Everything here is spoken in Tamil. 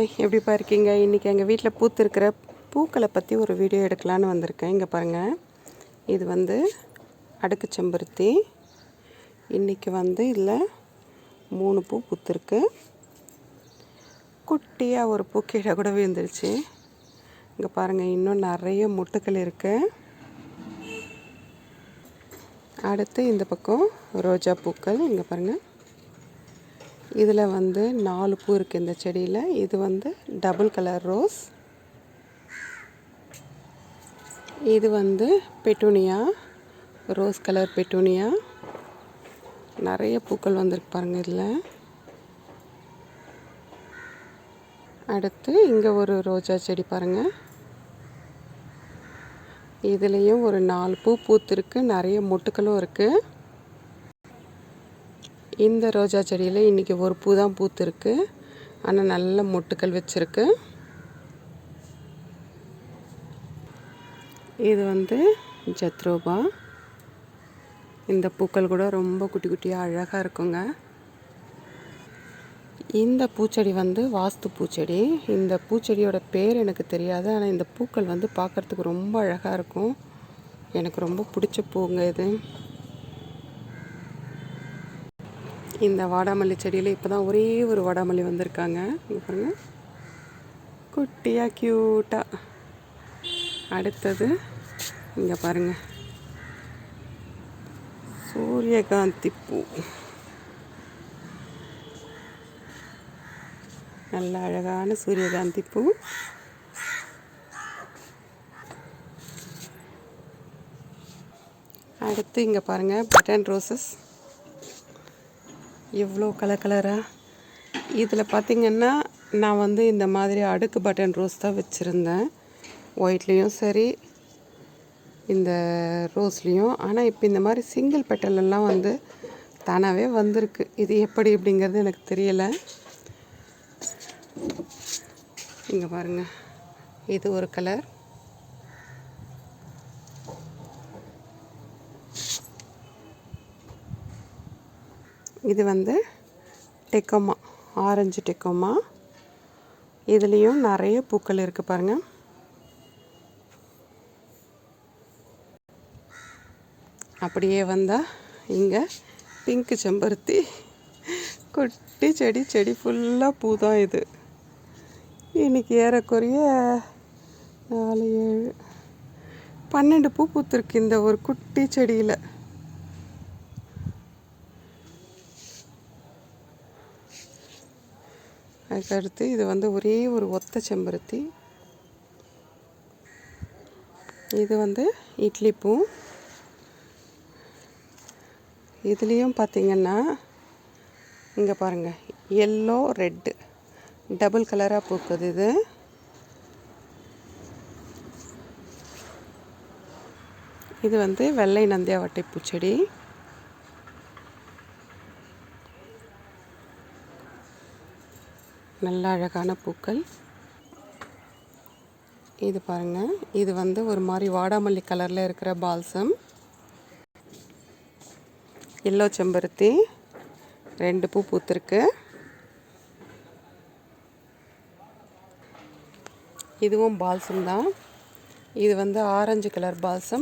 ஹாய் எப்படிப்பா இருக்கீங்க? இன்றைக்கி எங்கள் வீட்டில் பூத்திருக்கிற பூக்களை பற்றி ஒரு வீடியோ எடுக்கலான்னு வந்திருக்கேன். இங்கே பாருங்கள் இது வந்து அடுக்கு செம்பருத்தி. இன்றைக்கி வந்து இதில் மூணு பூ பூத்திருக்கு. குட்டியாக ஒரு பூ கீழே கூட விழுந்துருச்சு. இங்கே பாருங்கள் இன்னும் நிறைய முட்டுக்கள் இருக்குது அடுத்து இந்த பக்கம் ரோஜா பூக்கள். இங்கே பாருங்கள் இதில் வந்து நாலு பூ இருக்குது இந்த செடியில். இது வந்து டபுள் கலர் ரோஸ் இது வந்து பெட்டூனியா ரோஸ் கலர் பெட்டூனியா. நிறைய பூக்கள் வந்திருக்கு பாருங்கள் இதில். அடுத்து இங்கே ஒரு ரோஜா செடி பாருங்கள் இதுலேயும் ஒரு நாலு பூ பூத்திருக்கு நிறைய மொட்டுக்களும் இருக்குது இந்த ரோஜா செடியில் இன்றைக்கி ஒரு பூ தான் பூத்துருக்கு. ஆனால் நல்ல மொட்டுக்கள் வச்சுருக்கு. இது வந்து ஜத்ரோபா. இந்த பூக்கள் கூட ரொம்ப குட்டி குட்டியாக அழகாக இருக்குங்க. இந்த பூச்செடி வந்து வாஸ்து பூச்செடி. இந்த பூச்செடியோட பேர் எனக்கு தெரியாது ஆனால் இந்த பூக்கள் வந்து பார்க்குறதுக்கு ரொம்ப அழகாக இருக்கும். எனக்கு ரொம்ப பிடிச்ச பூங்க இது. இந்த வாடாமல்லி செடியில் இப்போ தான் ஒரே ஒரு வாடாமல்லி வந்திருக்காங்க. இங்கே பாருங்கள் குட்டியாக க்யூட்டாக அடுத்தது இங்கே பாருங்கள் சூரியகாந்தி பூ. நல்ல அழகான சூரியகாந்தி பூ. அடுத்து இங்கே பாருங்கள் பட்டன் ரோசஸ் எவ்வளோ கலர் கலராக இதில் பார்த்திங்கன்னா நான் வந்து இந்த மாதிரி அடுக்கு பட்டன் ரோஸ் தான் வச்சுருந்தேன். ஒயிட்லேயும் சரி இந்த ரோஸ்லேயும். ஆனால் இப்போ இந்த மாதிரி சிங்கிள் பெட்டலெல்லாம் வந்து தானாகவே வந்திருக்கு. இது எப்படி அப்படிங்கிறது எனக்கு தெரியலை. இங்கே பாருங்கள் இது ஒரு கலர் இது வந்து டெக்கோமா ஆரஞ்சு டெக்கோமா. இதுலேயும் நிறைய பூக்கள் இருக்குது பாருங்கள் அப்படியே வந்தால் இங்கே பிங்க்கு செம்பருத்தி குட்டி செடி செடி ஃபுல்லாக பூ தான் இது. இன்றைக்கி ஏறக்குறைய நாலு ஏழு பன்னெண்டு பூ பூத்துருக்கு இந்த ஒரு குட்டி செடியில். அதுக்கடுத்து இது வந்து ஒரே ஒரு ஒத்த செம்பருத்தி. இது வந்து இட்லி பூ. இதுலேயும் பார்த்திங்கன்னா இங்கே பாருங்கள் எல்லோ ரெட்டு டபுள் கலராக பூக்குது இது. இது வந்து வெள்ளை நந்தியாவட்டை பூச்செடி. நல்ல அழகான பூக்கள். இது பாருங்கள் இது வந்து ஒரு மாதிரி வாடாமல்லி கலரில் இருக்கிற பால்சம். எல்லோ செம்பருத்தி. ரெண்டு பூ பூத்துருக்கு. இதுவும் பால்சம் தான். இது வந்து ஆரஞ்சு கலர் பால்சம்.